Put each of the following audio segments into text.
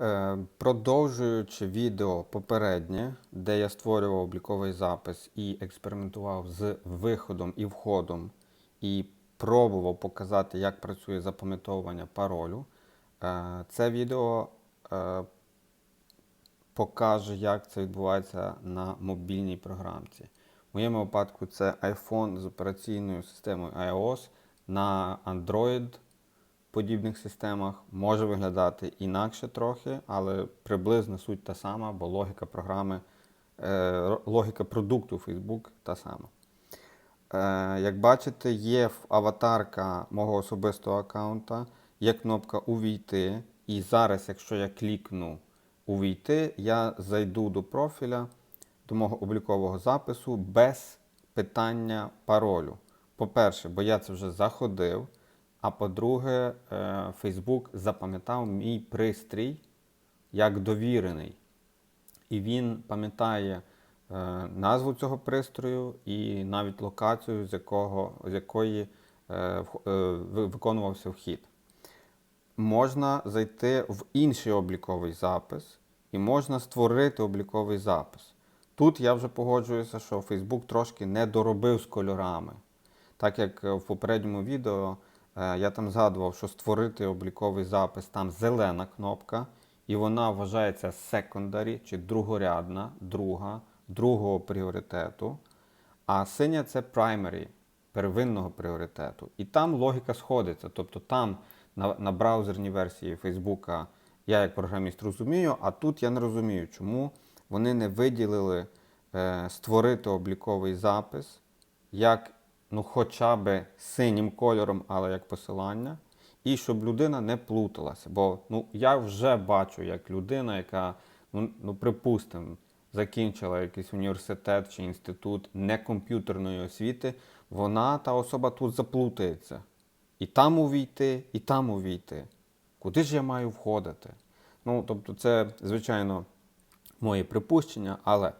Е, Продовжуючи відео попереднє, де я створював обліковий запис і експериментував з виходом і входом, і пробував показати, як працює запам'ятовування паролю, е, це відео е, покаже, як це відбувається на мобільній програмці. В моєму випадку це iPhone з операційною системою iOS на Android подібних системах може виглядати інакше трохи, але приблизно суть та сама, бо логіка програми, е, логіка продукту Facebook та сама. Е, як бачите, є аватарка мого особистого аккаунта, є кнопка Увійти. І зараз, якщо я клікну Увійти, я зайду до профіля, до мого облікового запису без питання паролю. По-перше, бо я це вже заходив. А по-друге, е, Facebook запам'ятав мій пристрій як довірений. І він пам'ятає е, назву цього пристрою і навіть локацію, з, якого, з якої е, виконувався вхід. Можна зайти в інший обліковий запис і можна створити обліковий запис. Тут я вже погоджуюся, що Facebook трошки не доробив з кольорами. Так як в попередньому відео. Е, я там згадував, що створити обліковий запис, там зелена кнопка, і вона вважається секондарі чи другорядна, друга, другого пріоритету. А синя це primary, первинного пріоритету. І там логіка сходиться. Тобто там на, на браузерній версії Фейсбука я як програміст розумію, а тут я не розумію, чому вони не виділили е, створити обліковий запис як ну хоча б синім кольором, але як посилання. І щоб людина не плуталася. Бо ну, я вже бачу, як людина, яка, ну, ну припустимо, закінчила якийсь університет чи інститут некомп'ютерної освіти, вона та особа тут заплутається. І там увійти, і там увійти. Куди ж я маю входити? Ну, тобто, це, звичайно, мої припущення, але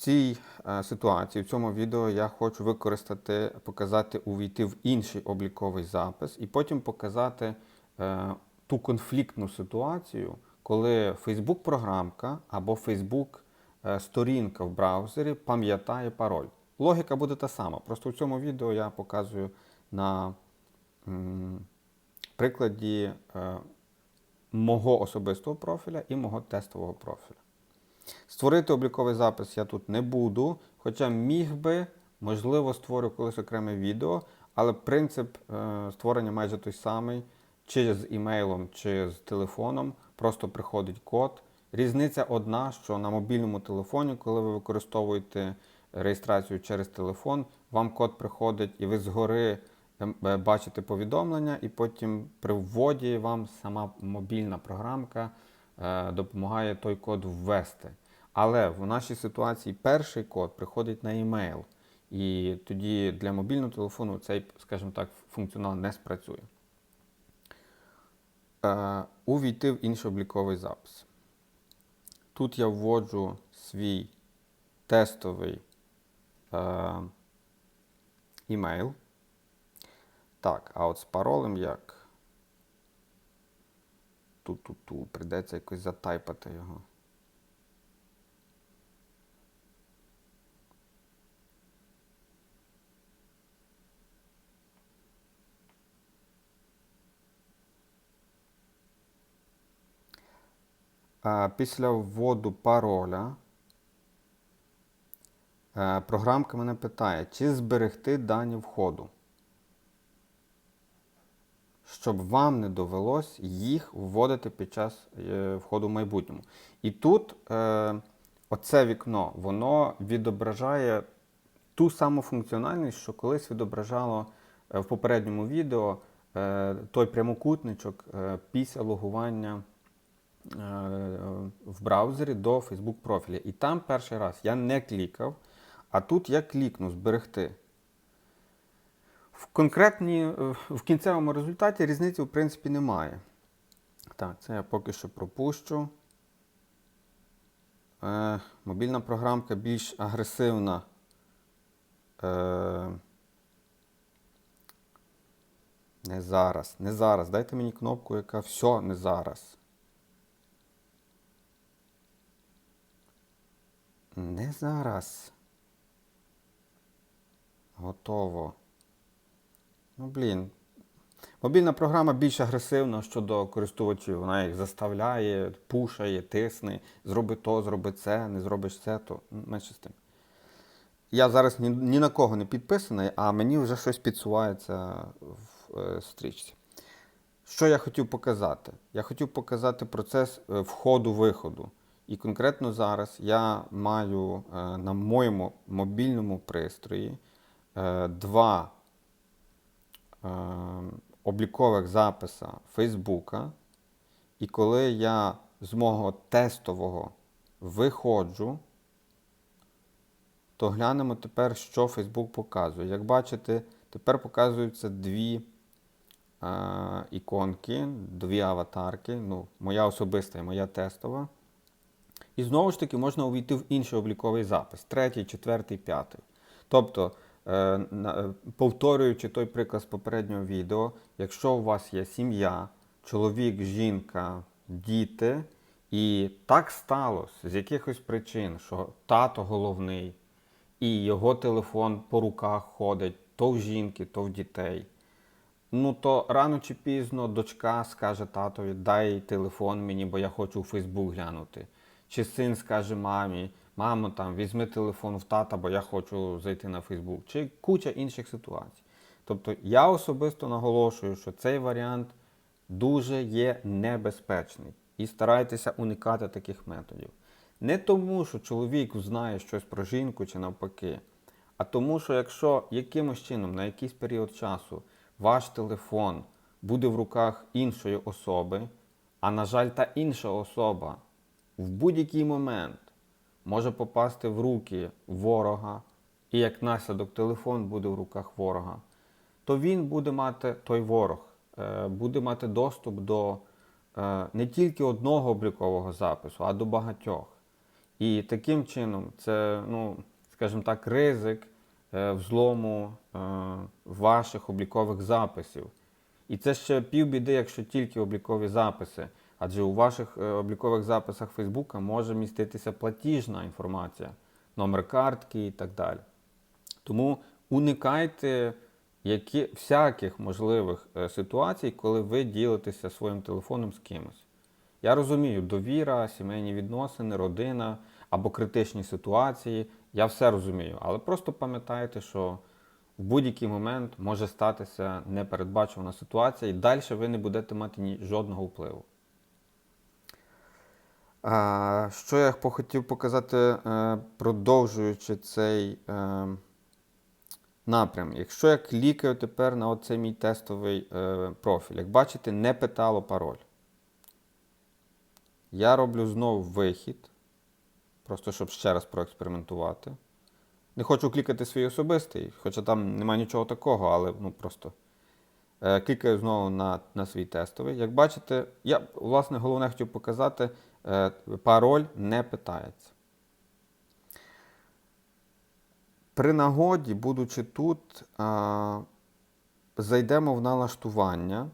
цій е, ситуації, в цьому відео я хочу використати, показати, увійти в інший обліковий запис і потім показати е, ту конфліктну ситуацію, коли Facebook-програмка або Facebook-сторінка в браузері пам'ятає пароль. Логіка буде та сама. Просто в цьому відео я показую на прикладі е, мого особистого профіля і мого тестового профіля. Створити обліковий запис я тут не буду, хоча міг би, можливо, створю колись окреме відео, але принцип е, створення майже той самий, чи з імейлом, чи з телефоном. Просто приходить код. Різниця одна, що на мобільному телефоні, коли ви використовуєте реєстрацію через телефон, вам код приходить і ви згори е, бачите повідомлення, і потім при вводі вам сама мобільна програмка. Е, допомагає той код ввести. Але в нашій ситуації перший код приходить на емейл. І тоді для мобільного телефону цей, скажімо так, функціонал не спрацює. Е, увійти в інший обліковий запис. Тут я вводжу свій тестовий е, імейл. Так, а от з паролем як? ту-ту-ту. Придеться якось затайпати його. Після вводу пароля е, програмка мене питає, чи зберегти дані входу щоб вам не довелось їх вводити під час е, входу в майбутньому. І тут е, оце вікно воно відображає ту саму функціональність, що колись відображало в попередньому відео той прямокутничок після логування. Е, в браузері до Facebook профіля. І там перший раз я не клікав, а тут я клікну зберегти. В конкретній, е, в кінцевому результаті різниці в принципі немає. Так, це я поки що пропущу. Е, Мобільна програмка більш агресивна. Е, Не зараз, не зараз. Дайте мені кнопку, яка все не зараз. Не зараз. Готово. Ну, блін. Мобільна програма більш агресивна щодо користувачів. Вона їх заставляє, пушає, тисне, зроби то, зроби це, не зробиш це, то менше з тим. Я зараз ні, ні на кого не підписаний, а мені вже щось підсувається в е, стрічці. Що я хотів показати? Я хотів показати процес е, входу-виходу. І конкретно зараз я маю е, на моєму мобільному пристрої е, два е, облікових записа Фейсбука. І коли я з мого тестового виходжу, то глянемо тепер, що Facebook показує. Як бачите, тепер показуються дві іконки, дві аватарки. Ну, моя особиста і моя тестова. І знову ж таки можна увійти в інший обліковий запис, третій, четвертий, п'ятий. Тобто, е, повторюючи той приклад з попереднього відео, якщо у вас є сім'я, чоловік, жінка, діти, і так сталося з якихось причин, що тато головний, і його телефон по руках ходить то в жінки, то в дітей. Ну то рано чи пізно дочка скаже татові, дай телефон мені, бо я хочу у Фейсбук глянути. Чи син скаже мамі, мамо, там візьми телефон в тата, бо я хочу зайти на Фейсбук. Чи куча інших ситуацій. Тобто я особисто наголошую, що цей варіант дуже є небезпечний. І старайтеся уникати таких методів. Не тому, що чоловік знає щось про жінку чи навпаки, а тому, що якщо якимось чином на якийсь період часу ваш телефон буде в руках іншої особи, а на жаль, та інша особа в будь-який момент може попасти в руки ворога, і як наслідок телефон буде в руках ворога, то він буде мати той ворог, е, буде мати доступ до е, не тільки одного облікового запису, а до багатьох. І таким чином це, ну, скажімо так, ризик е, взлому ваших облікових записів. І це ще півбіди, якщо тільки облікові записи. Адже у ваших е, облікових записах Фейсбука може міститися платіжна інформація, номер картки і так далі. Тому уникайте які, всяких можливих е, ситуацій, коли ви ділитеся своїм телефоном з кимось. Я розумію, довіра, сімейні відносини, родина або критичні ситуації. Я все розумію, але просто пам'ятайте, що в будь-який момент може статися непередбачувана ситуація, і далі ви не будете мати ні жодного впливу. Що я хотів показати, е, продовжуючи цей е, напрям. Якщо я клікаю тепер на оцей мій тестовий е, профіль, як бачите, не питало пароль. Я роблю знову вихід, просто щоб ще раз проекспериментувати. Не хочу клікати свій особистий, хоча там немає нічого такого, але ну просто клікаю знову на, на свій тестовий. Як бачите, я, власне, головне хотів показати, пароль не питається. При нагоді, будучи тут, зайдемо в налаштування.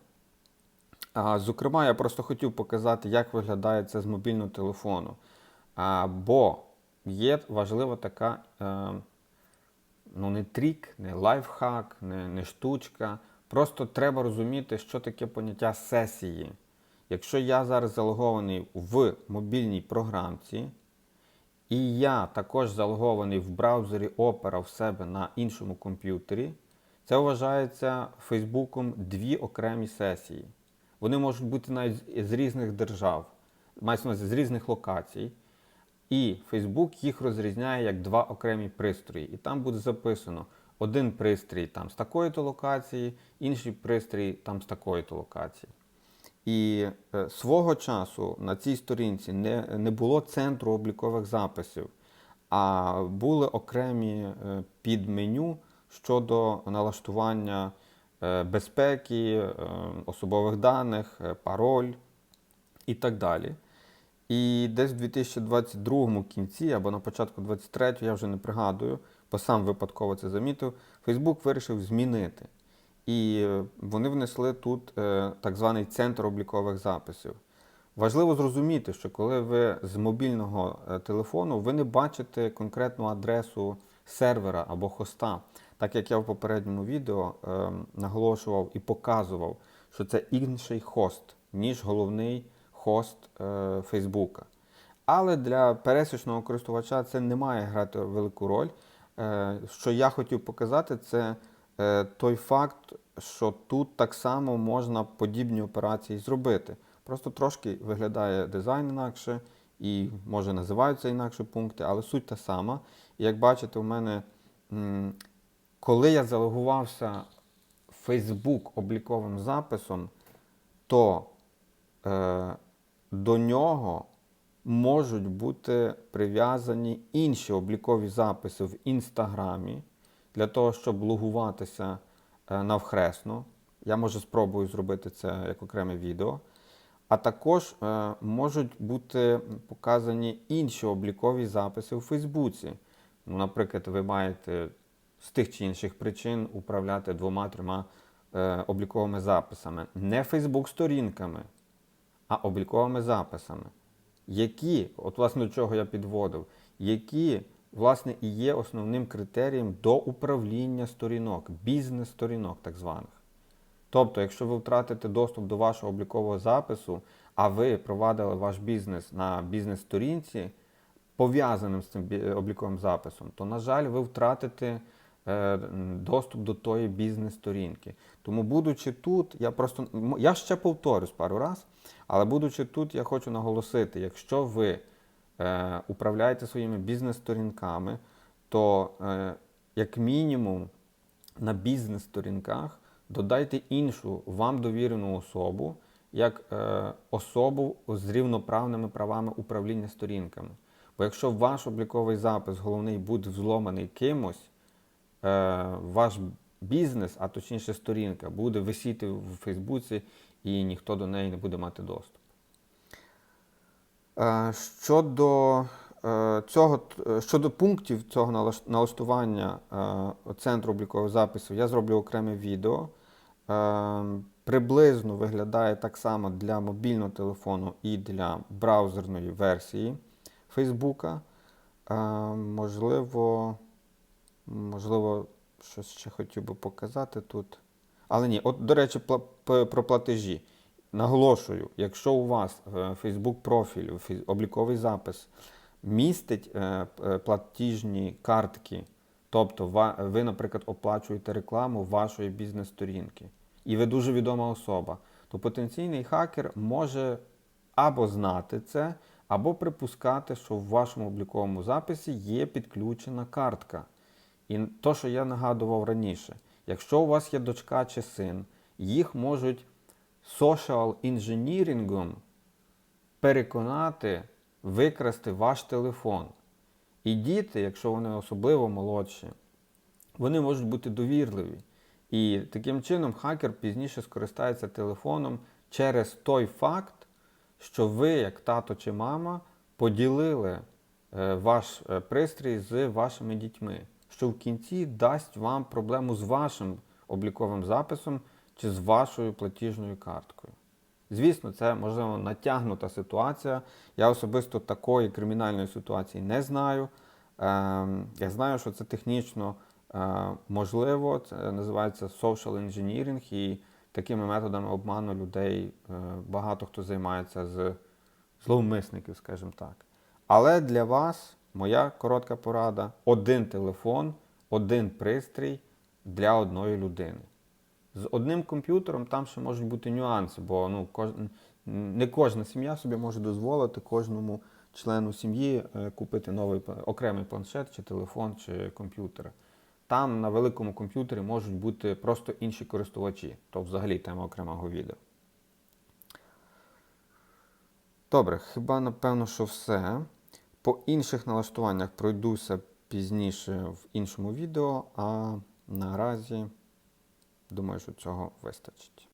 Зокрема, я просто хотів показати, як виглядає це з мобільного телефону. Бо є важлива така, е, ну не трік, не лайфхак, не, не штучка. Просто треба розуміти, що таке поняття сесії. Якщо я зараз залогований в мобільній програмці, і я також залогований в браузері Opera в себе на іншому комп'ютері, це вважається Фейсбуком дві окремі сесії. Вони можуть бути навіть з- різних держав, мається з різних локацій. І Facebook їх розрізняє як два окремі пристрої. І там буде записано один пристрій там з такої-то локації, інший пристрій там з такої-то локації. І е, свого часу на цій сторінці не, не було центру облікових записів, а були окремі е, підменю щодо налаштування е, безпеки, особових даних, пароль і так далі. І десь в 2022 кінці або на початку 23 я вже не пригадую, бо сам випадково це замітив, Facebook вирішив змінити. І вони внесли тут е, так званий центр облікових записів. Важливо зрозуміти, що коли ви з мобільного е, телефону, ви не бачите конкретну адресу сервера або хоста. Так як я в попередньому відео е, наголошував і показував, що це інший хост, ніж головний хост Фейсбука. Але для пересічного користувача це не має грати велику роль. Що я хотів показати, це той факт, що тут так само можна подібні операції зробити. Просто трошки виглядає дизайн інакше і може називаються інакше пункти, але суть та сама. І як бачите, у мене, коли я залогувався Facebook обліковим записом, то е, до нього можуть бути прив'язані інші облікові записи в Інстаграмі для того, щоб логуватися е, навхресно. Я може спробую зробити це як окреме відео. А також е, можуть бути показані інші облікові записи у Фейсбуці. Ну, наприклад, ви маєте з тих чи інших причин управляти двома-трьома е, обліковими записами. Не Фейсбук-сторінками, а обліковими записами. Які, от власне до чого я підводив, які власне і є основним критерієм до управління сторінок, бізнес-сторінок так званих. Тобто, якщо ви втратите доступ до вашого облікового запису, а ви провадили ваш бізнес на бізнес-сторінці, пов'язаним з цим обліковим записом, то, на жаль, ви втратите е, доступ до тої бізнес-сторінки. Тому, будучи тут, я просто я ще повторюсь пару раз, але будучи тут, я хочу наголосити, якщо ви е, управляєте своїми бізнес-сторінками, то е, як мінімум на бізнес-сторінках додайте іншу вам довірену особу як е, особу з рівноправними правами управління сторінками. Бо якщо ваш обліковий запис головний буде взломаний кимось, е, ваш бізнес, а точніше сторінка, буде висіти в Фейсбуці і ніхто до неї не буде мати доступ. Е, Щодо е, цього, щодо пунктів цього налаштування е, центру облікових записів, я зроблю окреме відео. Е, Приблизно виглядає так само для мобільного телефону і для браузерної версії Фейсбука. Е, Можливо, можливо, щось ще хотів би показати тут. Але ні, от, до речі, про платежі. Наголошую, якщо у вас Facebook профіль, обліковий запис містить е, платіжні картки, тобто ви, наприклад, оплачуєте рекламу вашої бізнес-сторінки, і ви дуже відома особа, то потенційний хакер може або знати це, або припускати, що в вашому обліковому записі є підключена картка. І то, що я нагадував раніше, якщо у вас є дочка чи син, їх можуть social інженірінгом переконати викрасти ваш телефон. І діти, якщо вони особливо молодші, вони можуть бути довірливі. І таким чином хакер пізніше скористається телефоном через той факт, що ви, як тато чи мама, поділили е, ваш е, пристрій з вашими дітьми, що в кінці дасть вам проблему з вашим обліковим записом чи з вашою платіжною карткою. Звісно, це можливо натягнута ситуація. Я особисто такої кримінальної ситуації не знаю. Ем, Я знаю, що це технічно е, можливо. Це називається social engineering, і такими методами обману людей е, багато хто займається з зловмисників, скажімо так. Але для вас моя коротка порада: один телефон, один пристрій для одної людини. З одним комп'ютером там ще можуть бути нюанси, бо ну, кож... не кожна сім'я собі може дозволити кожному члену сім'ї е, купити новий окремий планшет, чи телефон, чи комп'ютер. Там на великому комп'ютері можуть бути просто інші користувачі, то взагалі тема окремого відео. Добре, хіба напевно, що все. По інших налаштуваннях пройдуся пізніше в іншому відео, а наразі думаю, що цього вистачить.